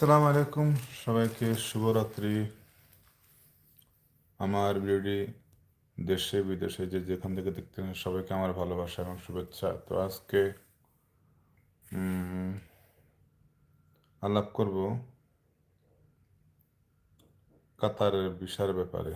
আসসালামু আলাইকুম, সবাইকে শুভরাত্রি। আমার ভিডিওটি দেশে, বিদেশে যে যেখান থেকে দেখতেন সবাইকে আমার ভালোবাসা এবং শুভেচ্ছা। তো আজকে আলাপ করব কাতারের ভিসার ব্যাপারে।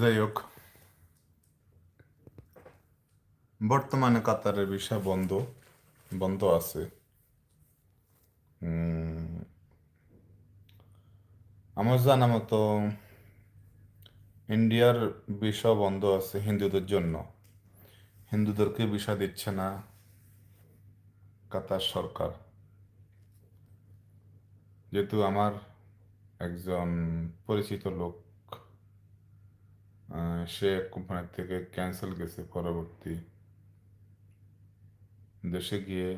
যাই হোক বর্তমানে কাতারের ভিসা বন্ধ বন্ধ আছে। আমার জানা মতো ইন্ডিয়ার ভিসা বন্ধ আছে হিন্দুদের জন্য। হিন্দুদেরকে ভিসা দিচ্ছে না কাতার সরকার। যেহেতু আমার একজন পরিচিত লোক সে কোম্পানি থেকে ক্যান্সেল গেছে পরবর্তী দেশে গিয়ে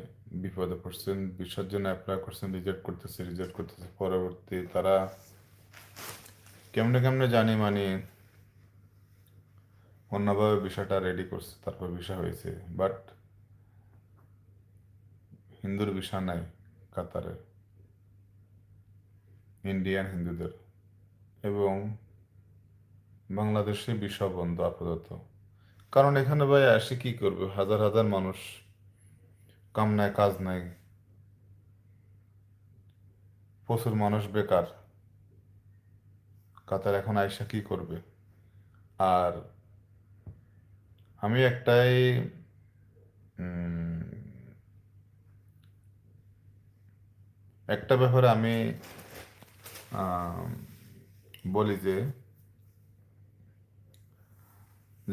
বিপদে পড়ছেন, ভিসার জন্য অ্যাপ্লাই করছেন রিজেক্ট করতেছে রিজেক্ট করতেছে। পরবর্তী তারা কেমনে কেমনে জানি মানে অন্যভাবে বিষয়টা রেডি করছে, তারপর ভিসা হয়েছে। বাট হিন্দুর ভিসা নাই কাতারে। ইন্ডিয়ান হিন্দুদের। এবং বাংলাদেশে ভিসা বন্ধ আপাতত। কারণ এখানে ভাই আসে কি করবে? হাজার হাজার মানুষ কাম নাই, কাজ নাই। প্রচুর মানুষ বেকার। কাতার এখন আইসা কি করবে? আর আমি একটাই একটা ব্যাপারে আমি বলি যে,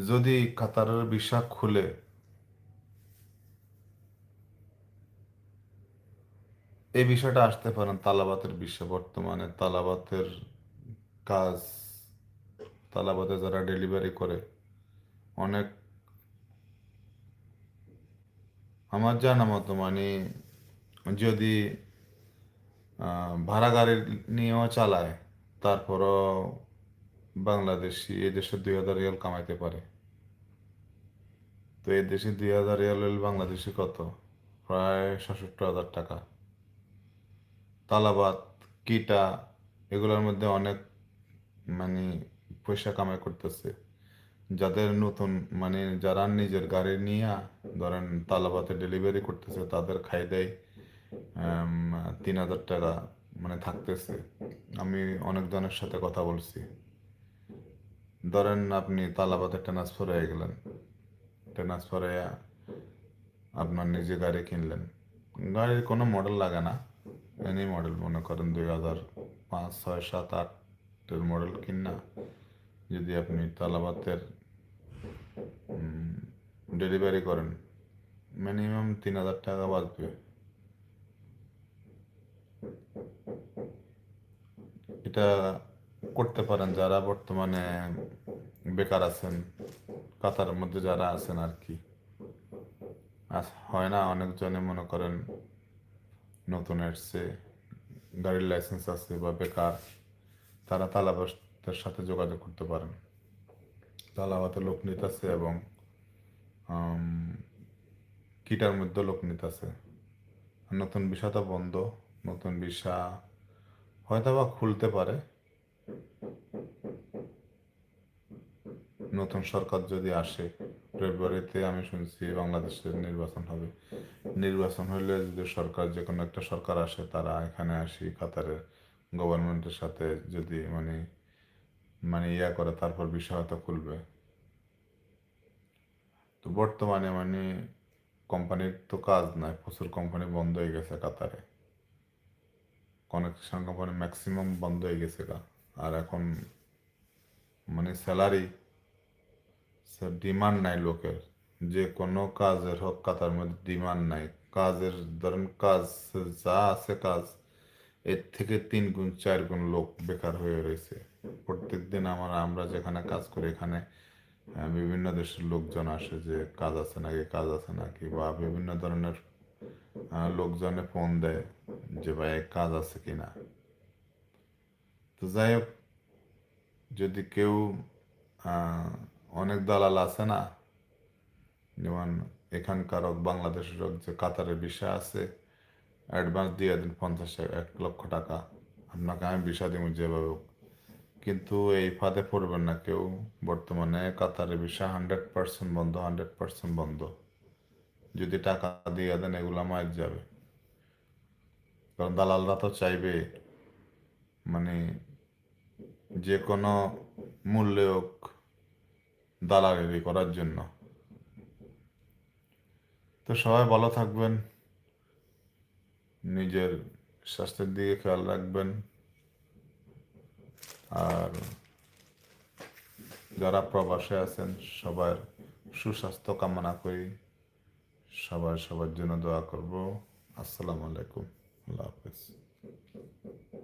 যদি কাতারের ভিসা খুলে, এই বিষয়টা আসতে পারেন তালাবাতের বিষয় বর্তমানে, তালাবাতের কাজ, তালাবাতে যারা ডেলিভারি করে, অনেক আমার জানা মতো মানে যদি ভাড়া গাড়ি নিয়েও চালায়, তারপরও বাংলাদেশি, এই দেশে দুই হাজার রিয়াল কামাইতে পারে। তো এই দেশে দুই হাজার রিয়াল বাংলাদেশি কত? প্রায় সাতষট্টি হাজার টাকা। তালাবাত, কিটা, এগুলোর মধ্যে অনেক মানে পয়সা কামাই করতেছে। যাদের নতুন মানে যারা নিজের গাড়ি নিয়ে, ধরেন তালাবাতে ডেলিভারি করতেছে, তাদের খাই দেয় তিন হাজার টাকা মানে থাকতেছে। আমি অনেক জনের সাথে কথা বলছি। ধরেন আপনি তালাবাতে ট্রান্সফার হয়ে গেলেন। ট্রান্সফার হয়ে আপনার নিজে গাড়ি কিনলেন। গাড়ির কোনো মডেল লাগে না। এনি মডেল মনে করেন দুই হাজার পাঁচ, ছয়, সাত, আটের মডেল কিনা যদি আপনি তালাবাতের ডেলিভারি করেন। মিনিমাম তিন হাজার টাকা বাঁচবে। এটা করতে পারেন, যারা বর্তমানে বেকার আছেন কাতার মধ্যে যারা আছেন আর কি। হয় না, অনেকজনে মনে করেন নতুন এসছে, গাড়ির লাইসেন্স আছে বা বেকার, তারা তালাবাসের সাথে যোগাযোগ করতে পারেন। তালাবাতে লোক নিতেছে এবং কিটার মধ্যে লোক নিতেছে। নতুন ভিসাটা বন্ধ, নতুন ভিসা হয়তো বা খুলতে পারে। নতুন সরকার যদি আসে, ফেব্রুয়ারিতে আমি শুনছি বাংলাদেশের নির্বাচন হবে। নির্বাচন হলে যদি সরকার যে কোনো একটা সরকার আসে, তারা এখানে আসি, কাতারের গভর্নমেন্টের সাথে যদি মানে মানে ইয়া করে, তারপর বিষয় খুলবে। তো বর্তমানে মানে কোম্পানির তো কাজ নাই, প্রচুর কোম্পানি বন্ধ হয়ে গেছে কাতারে। কনেকশন কোম্পানি ম্যাক্সিমাম বন্ধ হয়ে গেছে আর এখন মানে স্যালারি ডিমান্ড নাই লোকের। যে কোনো কাজের হোক, কাতার মধ্যে ডিমান্ড নাই। কাজের ধরেন কাজ, যা আছে কাজ, এর থেকে তিন গুণ, চার গুণ লোক বেকার হয়ে রয়েছে। প্রত্যেক দিন আমার, আমরা যেখানে কাজ করি এখানে বিভিন্ন দেশের লোকজন আসে যে কাজ আছে নাকি, কাজ আছে নাকি, বা বিভিন্ন ধরনের লোকজনে ফোন দেয় যে ভাই কাজ আছে কিনা। তো যাই হোক, যদি কেউ অনেক দালাল আছে না, যেমন এখানকার হোক, বাংলাদেশের হোক, যে কাতারের বিষয় আছে অ্যাডভান্স দিয়ে দিন পঞ্চাশ এক লক্ষ টাকা, আপনাকে আমি বিষয় দিব যেভাবে হোক। কিন্তু এই ফাঁদে পড়বেন না কেউ। বর্তমানে কাতারের বিষয় হান্ড্রেড পার্সেন্ট বন্ধ, হান্ড্রেড পার্সেন্ট বন্ধ। যদি টাকা দিয়ে দেন, এগুলো মার যাবে। কারণ দালালরা তো চাইবে মানে যে কোনো মূল্যে হোক দালালি করার জন্য। তো সবাই ভালো থাকবেন, নিজের স্বাস্থ্যের দিকে খেয়াল রাখবেন। আর যারা প্রবাসে আছেন, সবার সুস্বাস্থ্য কামনা করি। সবার সবার জন্য দোয়া করব। আসসালামু আলাইকুম। আল্লাহ হাফিজ।